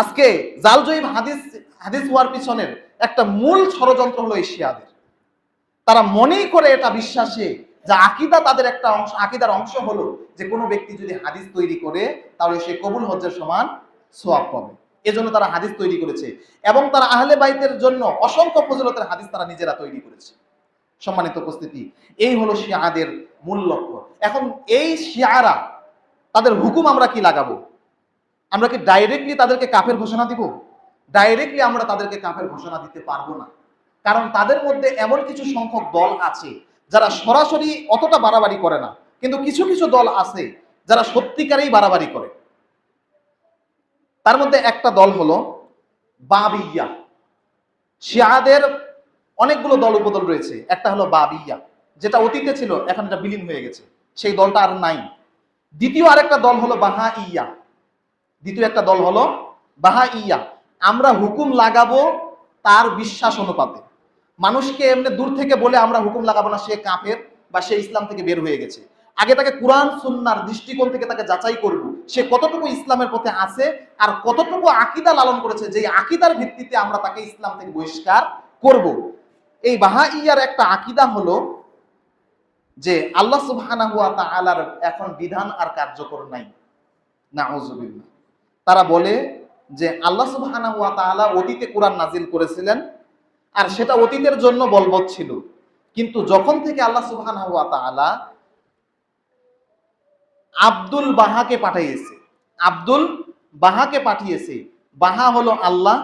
আজকে জাল জালজয়ীব হাদিস হাদিস হওয়ার পিছনের একটা মূল ষড়যন্ত্র হলো এশিয়াদের। তারা মনেই করে এটা বিশ্বাসে যে আকিদা তাদের একটা অংশ, আকিদার অংশ হলো যে কোনো ব্যক্তি যদি হাদিস তৈরি করে, তাহলে সে কবুল হজ্জের সমান সোয়াব পাবে। এজন্য তারা হাদিস তৈরি করেছে। এবং তারা আহলে বাইতের জন্য অসংখ্য ফজিলতের হাদিস তারা নিজেরা তৈরি করেছে। সম্মানিত উপস্থিতি, এই হলো শিয়াদের মূল লক্ষ্য। এখন এই শিয়ারা, তাদের হুকুম আমরা কি লাগাবো? আমরা কি ডাইরেক্টলি তাদেরকে কাফের ঘোষণা দিব? ডাইরেক্টলি আমরা তাদেরকে কাফের ঘোষণা দিতে পারব না। কারণ তাদের মধ্যে এমন কিছু সংখ্যক দল আছে, যারা সরাসরি অতটা বাড়াবাড়ি করে না, কিন্তু কিছু কিছু দল আছে, যারা সত্যিকারেই বাড়াবাড়ি করে। তার মধ্যে একটা দল হলো বাবিয়া। শিয়াদের অনেকগুলো দল উপদল রয়েছে। একটা হলো বাবিয়া, যেটা অতীতে ছিল, এখন এটা বিলীন হয়ে গেছে। সেই দলটা আর নাই। দ্বিতীয় আরেকটা দল হলো বাহা ইয়া দ্বিতীয় একটা দল হলো বাহা ইয়া আমরা হুকুম লাগাবো তার বিশ্বাস অনুপাতে। মানুষকে এমনি দূর থেকে বলে আমরা হুকুম লাগাবো না, সে কাফের বা সে ইসলাম থেকে বের হয়ে গেছে। আগে তাকে কোরআন, সুন্নার দৃষ্টিকোণ থেকে তাকে যাচাই করব। সে কতটুকু ইসলামের পথে আছে আর কতটুকু আকিদা লালন করেছে যে আকিদার ভিত্তিতে আমরা তাকে ইসলাম থেকে বহিষ্কার করব। এই বাহা ইয়ার একটা আকিদা হলো যে আল্লাহ তাআলার এখন বিধান আর কার্যকর নাই। নাউজুবিল্লাহ। তারা বলে যে আল্লাহ সুবহানাহু ওয়া তাআলা অতীতে কোরআন নাজিল করেছিলেন আর সেটা অতীতের জন্য বলবৎ ছিল। কিন্তু যখন থেকে আল্লাহ সুবহানাহু ওয়া তাআলা আব্দুল বাহাকে পাঠিয়েছে, আব্দুল বাহাকে পাঠিয়েছে, বাহা হলো আল্লাহ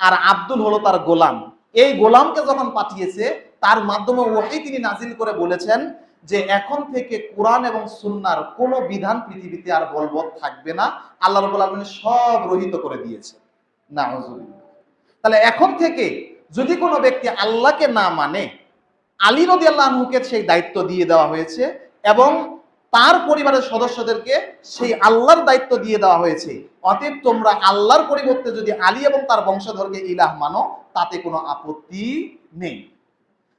আর আব্দুল হলো তার গোলাম। এই গোলামকে যখন পাঠিয়েছে, তার মাধ্যমে ওহাই তিনি নাজিল করে বলেছেন যে এখন থেকে কোরআন এবং সুন্নার কোনো বিধান পৃথিবীতে আর বলবৎ থাকবে না, আল্লাহ রবুল আলমিন সব রহিত করে দিয়েছে না তাহলে এখন থেকে যদি কোনো ব্যক্তি আল্লাহকে না মানে আলী রদি আল্লাহকে সেই দায়িত্ব দিয়ে দেওয়া হয়েছে এবং তার পরিবারের সদস্যদেরকে সেই আল্লাহর দায়িত্ব দিয়ে দেওয়া হয়েছে, অতএব তোমরা আল্লাহর পরিবর্তে যদি আলী এবং তার বংশধরকে ইলাহ মানো, তাতে কোনো আপত্তি নেই।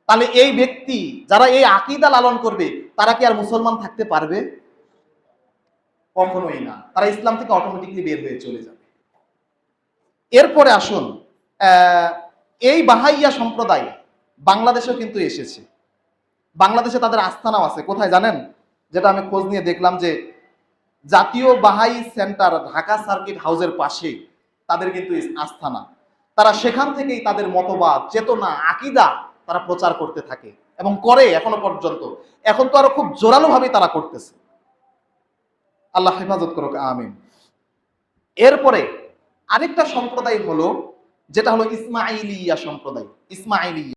তাহলে এই ব্যক্তি যারা এই আকিদা লালন করবে, তারা কি আর মুসলমান থাকতে পারবে? কখনোই না। তারা ইসলাম থেকে অটোমেটিকলি বের হয়ে চলে যাবে। এরপরে আসুন এই বাহাইয়া সম্প্রদায় বাংলাদেশেও কিন্তু এসেছে। বাংলাদেশে তাদের আস্থানাও আছে। কোথায় জানেন? যেটা আমি খোঁজ নিয়ে দেখলাম যে জাতীয় বাহাই সেন্টার ঢাকা সার্কিট হাউসের পাশে তাদের কিন্তু আস্থানা তারা সেখান থেকেই তাদের মতবাদ, চেতনা, আকিদা তারা প্রচার করতে থাকে এবং করে এখনও পর্যন্ত। এখন তো আরও খুব জোরালো ভাবে তারা করতেছে। আল্লাহ হেফাজত করুক, আমিন। এরপরে আরেকটা সম্প্রদায় হলো, যেটা হলো ইসমাইলিয়া সম্প্রদায়। ইসমাইলিয়া